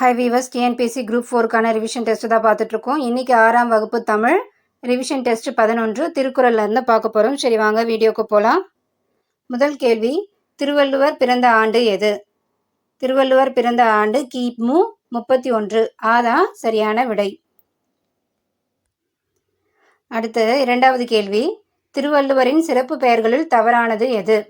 High viewers TNPSC group ஃபோருக்கான revision test தான் பார்த்துட்ருக்கோம். இன்றைக்கி ஆறாம் வகுப்பு தமிழ். ரிவிஷன் டெஸ்ட் பதினொன்று. திருக்குறள்ல இருந்து பார்க்க போகிறோம் சரி வாங்க வீடியோக்கு போகலாம் முதல் கேள்வி. திருவள்ளுவர் பிறந்த ஆண்டு எது? திருவள்ளுவர் பிறந்த ஆண்டு கிமு முப்பத்தி ஒன்று. ஆதான் சரியான விடை. அடுத்து இரண்டாவது கேள்வி. திருவள்ளுவரின் சிறப்பு பெயர்களில் தவறானது எது?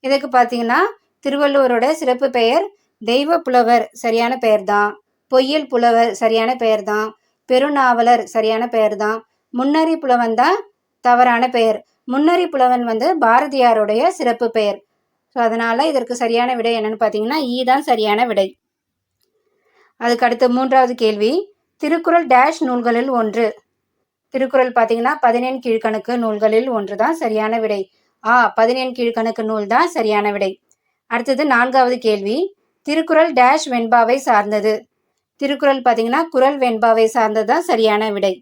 இதுக்கு பார்த்தீங்கன்னா திருவள்ளுவரோட சிறப்பு பெயர் தெய்வ புலவர் சரியான பெயர் தான் பொய்யல் புலவர் சரியான பெயர் தான் பெருநாவலர் சரியான பெயர் தான் முன்னறி புலவன் தான் தவறான பெயர். முன்னறி புலவன் வந்து பாரதியாருடைய சிறப்பு பெயர். ஸோ அதனால் இதற்கு சரியான விடை என்னன்னு பார்த்தீங்கன்னா ஈ தான் சரியான விடை. அதுக்கு அடுத்து மூன்றாவது கேள்வி. திருக்குறள் டேஷ் நூல்களில் ஒன்று. திருக்குறள் பார்த்தீங்கன்னா பதினேழு கீழ்கணக்கு நூல்களில் ஒன்று தான் சரியான விடை. ஆ பதினேழு கீழ்கணக்கு நூல் தான் சரியான விடை. அடுத்தது நான்காவது கேள்வி. திருக்குறள் டேஷ் வெண்பாவை சார்ந்தது. திருக்குறள் பார்த்தீங்கன்னா குரல் வெண்பாவை சார்ந்தது தான் சரியான விடை.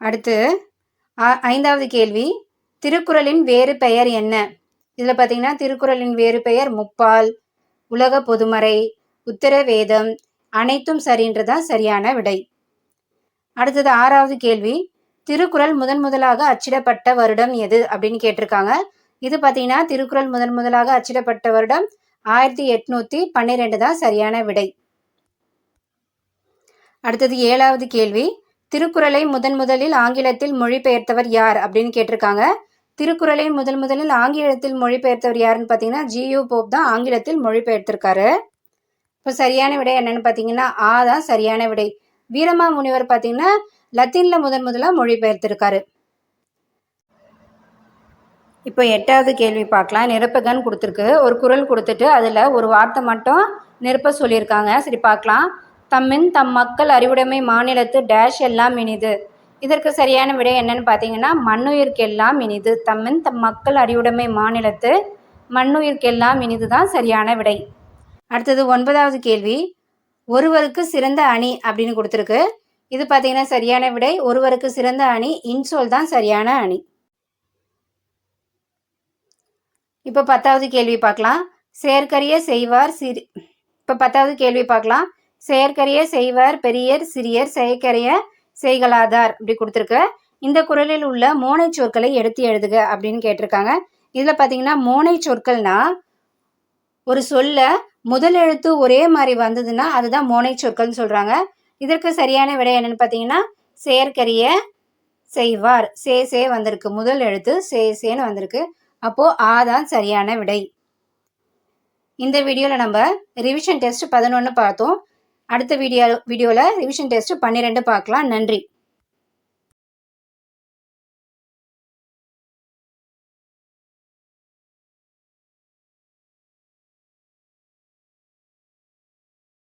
அடுத்து ஐந்தாவது கேள்வி. திருக்குறளின் வேறு பெயர் என்ன? இதில் பார்த்தீங்கன்னா திருக்குறளின் வேறு பெயர் முப்பால் உலக பொதுமறை உத்தர வேதம் அனைத்தும் சரின்றதான் சரியான விடை. அடுத்தது ஆறாவது கேள்வி. திருக்குறள் முதன் முதலாக அச்சிடப்பட்ட வருடம் எது அப்படின்னு கேட்டிருக்காங்க. இது பார்த்தீங்கன்னா திருக்குறள் முதன் முதலாக அச்சிடப்பட்ட வருடம் ஆயிரத்தி எட்நூத்தி பன்னிரெண்டு தான் சரியான விடை. அடுத்தது ஏழாவது கேள்வி. திருக்குறளை முதன் முதலில் ஆங்கிலத்தில் மொழிபெயர்த்தவர் யார் அப்படின்னு கேட்டிருக்காங்க. திருக்குறளை முதல் முதலில் ஆங்கிலத்தில் மொழிபெயர்த்தவர் யாருன்னு பார்த்தீங்கன்னா ஜியு போப் தான் ஆங்கிலத்தில் மொழிபெயர்த்திருக்காரு. இப்போ சரியான விடை என்னன்னு பார்த்தீங்கன்னா ஆ தான் சரியான விடை. வீரமா முனிவர் பார்த்தீங்கன்னா லத்தீனில் முதன் முதலாக மொழிபெயர்த்திருக்காரு. இப்போ எட்டாவது கேள்வி பார்க்கலாம். நிரப்பகன் கொடுத்துருக்கு. ஒரு குரல் கொடுத்துட்டு அதில் ஒரு வார்த்தை மட்டும் நிரப்ப சொல்லியிருக்காங்க. சரி பார்க்கலாம். தம்மின் தம் மக்கள் அறிவுடைமை மாநிலத்து டேஷ் எல்லாம் இனிது. இதற்கு சரியான விடை என்னன்னு பார்த்தீங்கன்னா மண்ணுயிர்க்கெல்லாம் இனிது. தம்மின் தம் மக்கள் அறிவுடைமை மாநிலத்து மண்ணுயிர்க்கெல்லாம் இனிது தான் சரியான விடை. அடுத்தது ஒன்பதாவது கேள்வி. ஒருவருக்கு சிறந்த அணி அப்படின்னு கொடுத்துருக்கு. இது பார்த்தீங்கன்னா சரியான விடை. ஒருவருக்கு சிறந்த அணி இன்சோல் தான் சரியான அணி. இப்போ பத்தாவது கேள்வி பார்க்கலாம். செயற்கரிய செய்வார் சிறி இப்போ பத்தாவது கேள்வி பார்க்கலாம். செயற்கரிய செய்வார் பெரியர் சிறியர் செயற்கரிய செய்கலாதார் அப்படி கொடுத்துருக்கு. இந்த குரலில் உள்ள மோனை சொற்களை எடுத்து எழுதுக அப்படின்னு கேட்டிருக்காங்க. இதில் பார்த்தீங்கன்னா மோனை சொற்கள்னா ஒரு சொல்ல முதல் எழுத்து ஒரே மாதிரி வந்ததுன்னா அதுதான் மோனை சொற்கள்னு சொல்கிறாங்க இதற்கு சரியான விடை என்னன்னு பார்த்தீங்கன்னா செயற்கரிய செய்வார். சே சே வந்திருக்கு. முதல் எழுத்து சே சேன்னு வந்திருக்கு. அப்போது ஆ தான் சரியான விடை. இந்த வீடியோவில் நம்ம ரிவிஷன் டெஸ்ட் பதினொன்று பார்த்தோம். அடுத்த வீடியோ வீடியோவில் ரிவிஷன் டெஸ்ட் பன்னிரெண்டு பார்க்கலாம். நன்றி.